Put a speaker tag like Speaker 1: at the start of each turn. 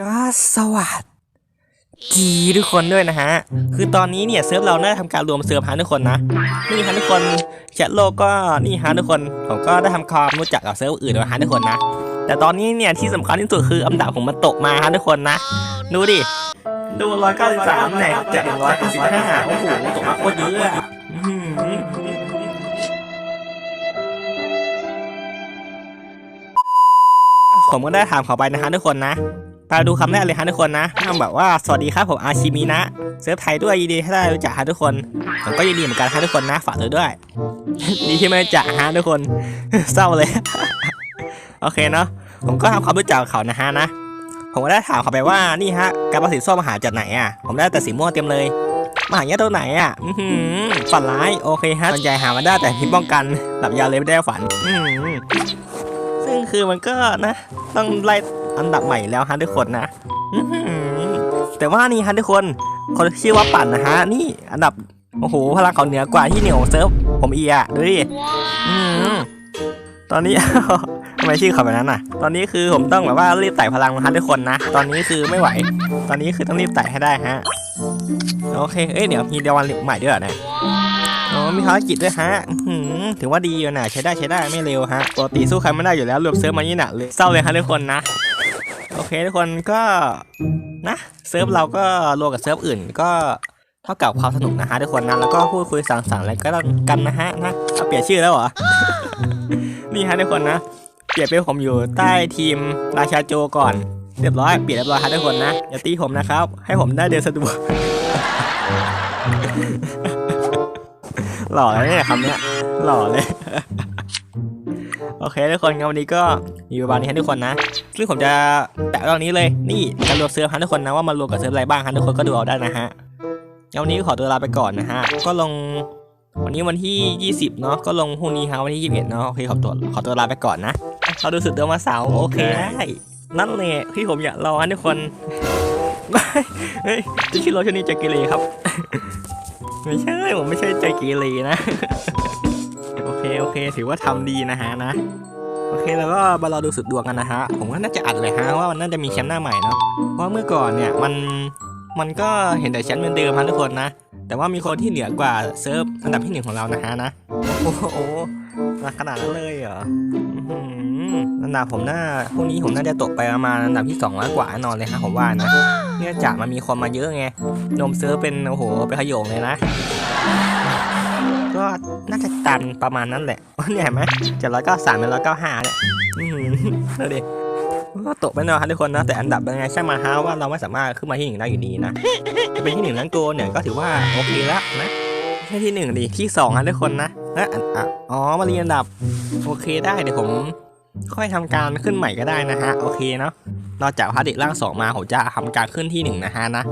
Speaker 1: ก็สวัสดีทุกคนด้วยนะฮะ คือตอนนี้เนี่ยเซิร์ฟเราได้ทำการรวมเซิร์ฟฮะทุกคนนะ นี่ฮะทุกคนแชทโลกก็นี่ฮะทุกคน ผมก็ได้ทำความรู้จักกับเซิร์ฟอื่นแล้วฮะทุกคนนะ แต่ตอนนี้เนี่ยที่สำคัญที่สุดคืออันดับผมมันตกมาฮะทุกคนนะ ดูดิ ดูร้อยเก้าสิบสามเนี่ยจากหนึ่งร้อยเก้าสิบห้าโอ้โหตกมาโคตรเยอะผมก็ได้ถามเขาไปนะฮะทุกคนนะ ไปดูคำแรกเลยฮะทุกคนนะทำแบบว่าสวัสดีครับผมอาชิมินะเซิร์ฟไทยด้วยยินดีที่ได้รู้จักฮะทุกคนผมก็ยินดีเหมือนกันฮะทุกคนนะฝากเลยด้วย ดีที่ไม่รู้จักฮะทุกคนเศร้าเลยโอเคเนาะผมก็ทำความรู้จักเขานะฮะนะผมก็ได้ถามเขาไปว่านี่ฮะการประสิทธิ์ส้มมาหาจากไหนอะ ผมได้แต่สีม่วงเต็มเลยมาหาเนี่ยตัวไหนอะฝันร้ายโอเคฮะสนใจหามาได้แต่พิมป้องกันหลับยาเลยไม่ได้ฝันซึ่งคือมันก็นะ ต้องไล่ อันดับใหม่แล้วฮะทุกคนนะแต่ว่านี่ฮะทุกคนคนชื่อว่าปั่นนะฮะ นี่อันดับโอ้โหพลังเขาเหนือกว่าที่เหนียวเซิร์ฟผมเอีอะดูดิตอนนี้ทำไมชื่อเขาแบบนั้นน่ะ ตอนนี้คือผมต้องแบบว่ารีบไต่พลังนะฮะทุกคนนะ ตอนนี้คือไม่ไหว ตอนนี้คือต้องรีบไต่ให้ได้ฮะ โอเค เอ้ยเดี๋ยวมีเดวันใหม่ด้วยนี่ยอ๋อมีภารกิจด้วยฮะหือถือว่าดีอยู่นะใช้ได้ใช้ได้ไม่เร็วฮะ ปกติสู้ใครไม่ได้อยู่แล้วรวมเซิร์ฟมานี่หนักเลย เศร้าเลยฮะทุกคนนะ โอเคทุกคนก็นะเซิร์ฟเราก็รวมกับเซิร์ฟอื่น ก็เท่ากับความสนุกนะฮะทุกคนนะแล้วก็พูดคุยสังสรรค์อะไรก็ต้องกันนะฮะนะเปลี่ยนชื่อแล้วเหรอนี่ฮะทุกคนนะเปลี่ยนเป็นผมอยู่ใต้ทีมราชาโจก่อน เรียบร้อยเปลี่ยนเรียบร้อยฮะทุกคนนะอย่าตีผมนะครับ ให้ผมได้เดินสะดวกหล่อเลยเนี่ยคำเนี้ยหล่อเลย โอเคทุกคนงั้นวันนี้ก็ อยู่ประมาณนี้ฮะทุกคนนะ ซึ่งผมจะแตะเรื่องนี้เลย นี่การรวมเซิร์ฟฮะทุกคนนะว่ามารวมกับเซิร์ฟอะไรบ้างฮะทุกคนก็ดูเอาได้นะฮะงั้นวันนี้ขอตัวลาไปก่อนนะฮะ ก็ลงวันนี้วันที่ 20 เนาะ ก็ลงพรุ่งนี้ฮะวันที่ 21 เนาะ โอเค ขอตัว ขอตัวลาไปก่อนนะ เราดูสุดเดือนมาเสาร์โอเคได้ นั่นแหละที่ผมอยากรอฮะทุกคน เฮ้ยจะชื่อรถชนิดใจเกเรครับ ไม่ใช่ ผมไม่ใช่ใจเกเรนะ โอเค โอเค ถือว่าทำดีนะฮะนะ โอเคแล้วก็มารอดูสุดดวงกันนะฮะ ผมว่าน่าจะอัดเลยฮะว่ามันน่าจะมีแชมป์หน้าใหม่เนาะเพราะเมื่อก่อนเนี่ยมันมันก็เห็นแต่แชมป์เหมือนเดิมฮะทุกคนนะ แต่ว่ามีคนที่เหนือกว่าเซิร์ฟอันดับที่หนึ่งของเรานะฮะนะโอ้โหขนาดนั้นเลยเหรออันดับผมน่าพวกนี้ผมน่าจะตกไปประมาณอันดับที่สองร้อยกว่าแน่นอนเลยฮะผมว่านะเนื่องจากมันมีคนมาเยอะไงนมเซิร์ฟเป็นโอ้โหเป็นขยงเลยนะ ก็น่าจะตันประมาณนั้นแหละเนี่ยเห็นไหมเจากร้อยเก้าสามเป็นร้อยเก้าห้าเนี่ยอืมดูดิก็ตกไปหน่อยครับทุกคนนะแต่อันดับยังไงช่างมาฮะว่าเราไม่สามารถขึ้นมาที่หนึ่งได้อยู่ดีนะเป็นที่หนึ่งนั้นโกเนี่ยก็ถือว่าโอเคแล้วนะไม่ที่หนึ่งดิที่สองนะทุกคนนะและอันอะอ๋อมาเรียนอันดับโอเคได้เดี๋ยวผมค่อยทำการขึ้นใหม่ก็ได้นะฮะโอเคเนาะนอกจากพาร์ทเด็กร่างสองมาผมจะทำการขึ้นที่หนึ่งนะฮะนะ